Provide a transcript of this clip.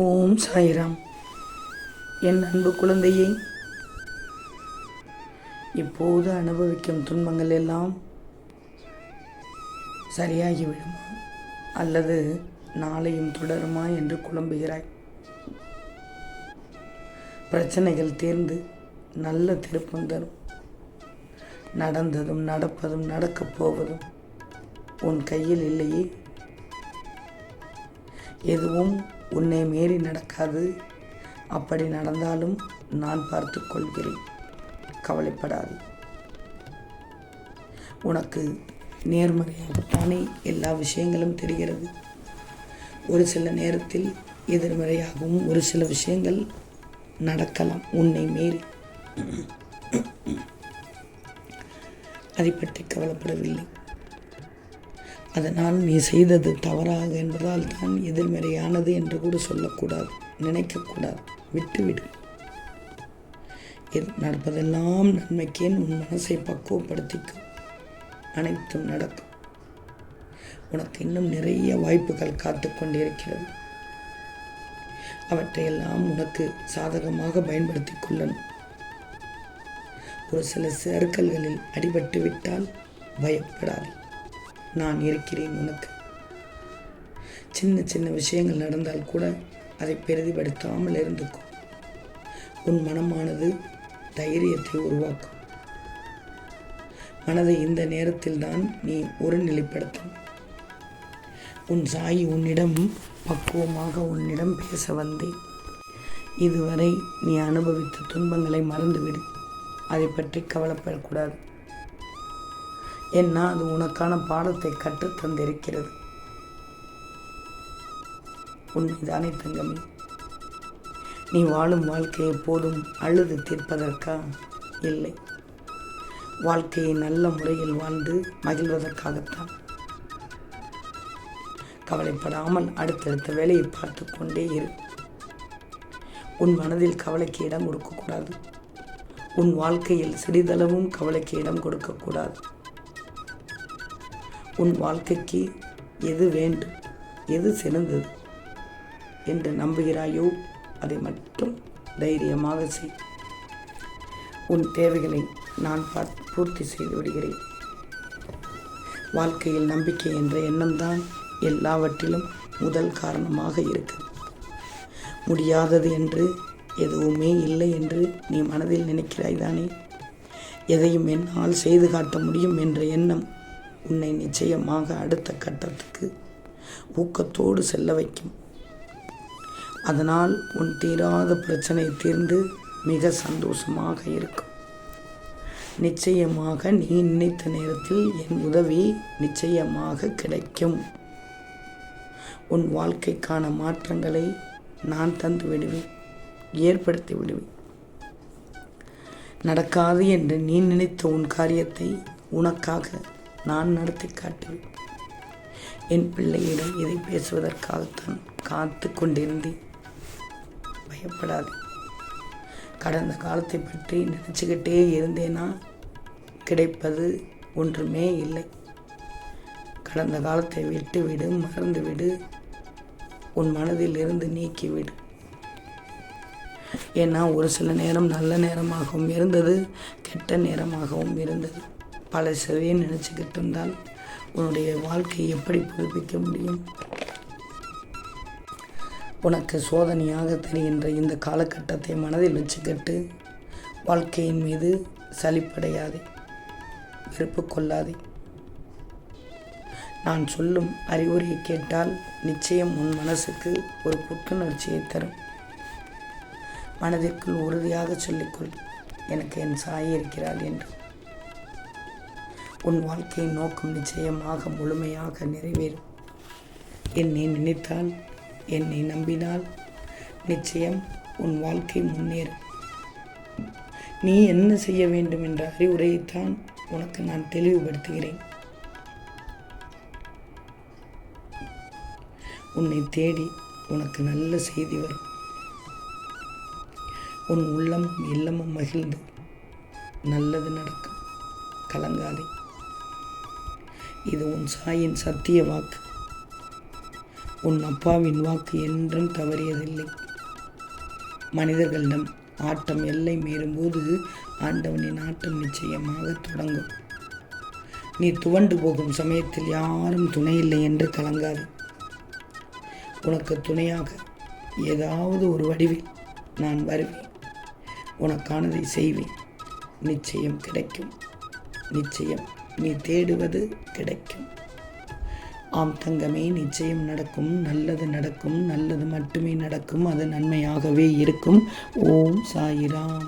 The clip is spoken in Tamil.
ஓம் சாய்ராம். என் அன்பு குழந்தையே இப்போது அனுபவிக்கும் துன்பங்கள் எல்லாம் சரியாகிவிடுமா? அல்லது நாளையும் தொடருமா என்று குழம்புகிறாய்? பிரச்சனைகள் தேர்ந்து நல்ல திருப்பம் தரும். நடந்ததும் நடப்பதும் நடக்கப் போவதும் உன் கையில் இல்லையே. எதுவும் உன்னை மீறி நடக்காது. அப்படி நடந்தாலும் நான் பார்த்து கொள்கிறேன். கவலைப்படாது. உனக்கு நேர்மறையாகத்தானே எல்லா விஷயங்களும் தெரிகிறது. ஒரு சில நேரத்தில் எதிர்மறையாகவும் ஒரு சில விஷயங்கள் நடக்கலாம். உன்னை மீறி. அதை பற்றி கவலைப்படவில்லை. அதனால் நீ செய்தது தவறாக என்பதால் தான் எதிர்மறையானது என்று கூட சொல்லக்கூடாது நினைக்கக்கூடாது. விட்டுவிடு. நடப்பதெல்லாம் நன்மைக்கேன் உன் மனசை பக்குவப்படுத்திக்கும். அனைத்தும் நடக்கும். உனக்கு இன்னும் நிறைய வாய்ப்புகள் காத்து கொண்டிருக்கிறது. அவற்றையெல்லாம் உனக்கு சாதகமாக பயன்படுத்தி கொள்ளணும். ஒரு சில சேர்க்கல்களில் அடிபட்டு விட்டால் பயப்படாது. நான் இருக்கிறேன் உனக்கு. சின்ன சின்ன விஷயங்கள் நடந்தால் கூட அதை பெரிதிப்படுத்தாமல் இருந்துக்கும் உன் மனமானது தைரியத்தை உருவாக்கும். மனதை இந்த நேரத்தில் தான் நீ ஒருநிலைப்படுத்தும். உன் சாய் உன்னிடம் பக்குவமாக உன்னிடம் பேச வந்தேன். இதுவரை நீ அனுபவித்த துன்பங்களை மறந்துவிடு. அதை பற்றி கவலைப்படக்கூடாது. ஏன்னா அது உனக்கான பாடத்தை கற்றுத் தந்திருக்கிறது? உண்மைதானே தங்கமே நீ வாழும் வாழ்க்கை எப்போதும் அழுது தீர்ப்பதற்கா? இல்லை. வாழ்க்கையை நல்ல முறையில் வாழ்ந்து மகிழ்வதற்காகத்தான். கவலைப்படாமல் அடுத்தடுத்த வேலையை பார்த்து கொண்டே இரு. உன் மனதில் கவலைக்கு இடம் கொடுக்கக்கூடாது உன் வாழ்க்கையில் சிறிதளவும் கவலைக்கு இடம் கொடுக்கக்கூடாது உன் வாழ்க்கைக்கு எது வேண்டும்? எது சிறந்தது? என்று நம்புகிறாயோ? அதை மட்டும் தைரியமாக செய். உன் தேவைகளை நான் பூர்த்தி செய்து விடுகிறேன். வாழ்க்கையில் நம்பிக்கை என்ற எண்ணம்தான் எல்லாவற்றிலும் முதல் காரணமாக இருக்கு. முடியாதது என்று எதுவுமே இல்லை என்று நீ மனதில் நினைக்கிறாய் தானே? எதையும் என்னால் செய்து காட்ட முடியும் என்ற எண்ணம் உன்னை நிச்சயமாக அடுத்த கட்டத்துக்கு ஊக்கத்தோடு செல்ல வைக்கும். அதனால் உன் தீராத பிரச்சனை தீர்ந்து மிக சந்தோஷமாக இருக்கும். நிச்சயமாக நீ நினைத்த நேரத்தில் என் உதவி நிச்சயமாக கிடைக்கும். உன் வாழ்க்கைக்கான மாற்றங்களை நான் தந்து விடுவேன் ஏற்படுத்தி விடுவேன். நடக்காது என்று நீ நினைத்த உன் காரியத்தை உனக்காக நான் நடத்தி காட்டுவேன் என் பிள்ளையிடம் இதை பேசுவதற்காகத்தான் காத்து கொண்டிருந்தேன். பயப்படாது. கடந்த காலத்தை பற்றி நினச்சிக்கிட்டே இருந்தேனா? கிடைப்பது ஒன்றுமே இல்லை. கடந்த காலத்தை விட்டு விடு மறந்து விடு உன் மனதில் இருந்து நீக்கிவிடு. ஏன்னா ஒரு சில நேரம் நல்ல நேரமாகவும் இருந்தது கெட்ட நேரமாகவும் இருந்தது. பல சிறையை நினச்சிக்கிட்டு இருந்தால் உன்னுடைய வாழ்க்கையை எப்படி புதுப்பிக்க முடியும்? உனக்கு சோதனையாக தெரிகின்ற இந்த காலகட்டத்தை மனதில் வச்சுக்கிட்டு வாழ்க்கையின் மீது சலிப்படையாதே வெறுப்பு கொள்ளாதே. நான் சொல்லும் அறிவுரையை கேட்டால் நிச்சயம் உன் மனசுக்கு ஒரு புத்துணர்ச்சியை தரும். மனதிற்குள் உறுதியாக சொல்லிக்கொள் எனக்கு என் சாய் இருக்கிறாள் என்று. உன் வாழ்க்கையின் நோக்கம் நிச்சயமாக முழுமையாக நிறைவேறும். என்னை நினைத்தால் என்னை நம்பினால் நிச்சயம் உன் வாழ்க்கை முன்னேறும். நீ என்ன செய்ய வேண்டும் என்ற அறிவுரையைத்தான் உனக்கு நான் தெளிவுபடுத்துகிறேன். உன்னை தேடி உனக்கு நல்ல செய்தி வரும். உன் உள்ளமும் இல்லமும் மகிழ்ந்து நல்லது நடக்கும். கலங்காதே. இது உன் சாயின் சத்திய வாக்கு. உன் அப்பாவின் வாக்கு என்றும் தவறியதில்லை. மனிதர்களிடம் ஆட்டம் எல்லை மீறும்போது ஆண்டவனின் ஆட்டம் நிச்சயமாக தொடங்கும். நீ துவண்டு போகும் சமயத்தில் யாரும் துணையில்லை என்று கலங்காது. உனக்கு துணையாக ஏதாவது ஒரு வடிவில் நான் வருவேன். உனக்கானதை செய்வேன். நிச்சயம் கிடைக்கும். நிச்சயம். நீ தேடுவது கிடைக்கும். ஆம் தங்கமே நிச்சயம் நடக்கும். நல்லது நடக்கும். நல்லது மட்டுமே நடக்கும். அது நன்மையாகவே இருக்கும். ஓம் சாயிராம்.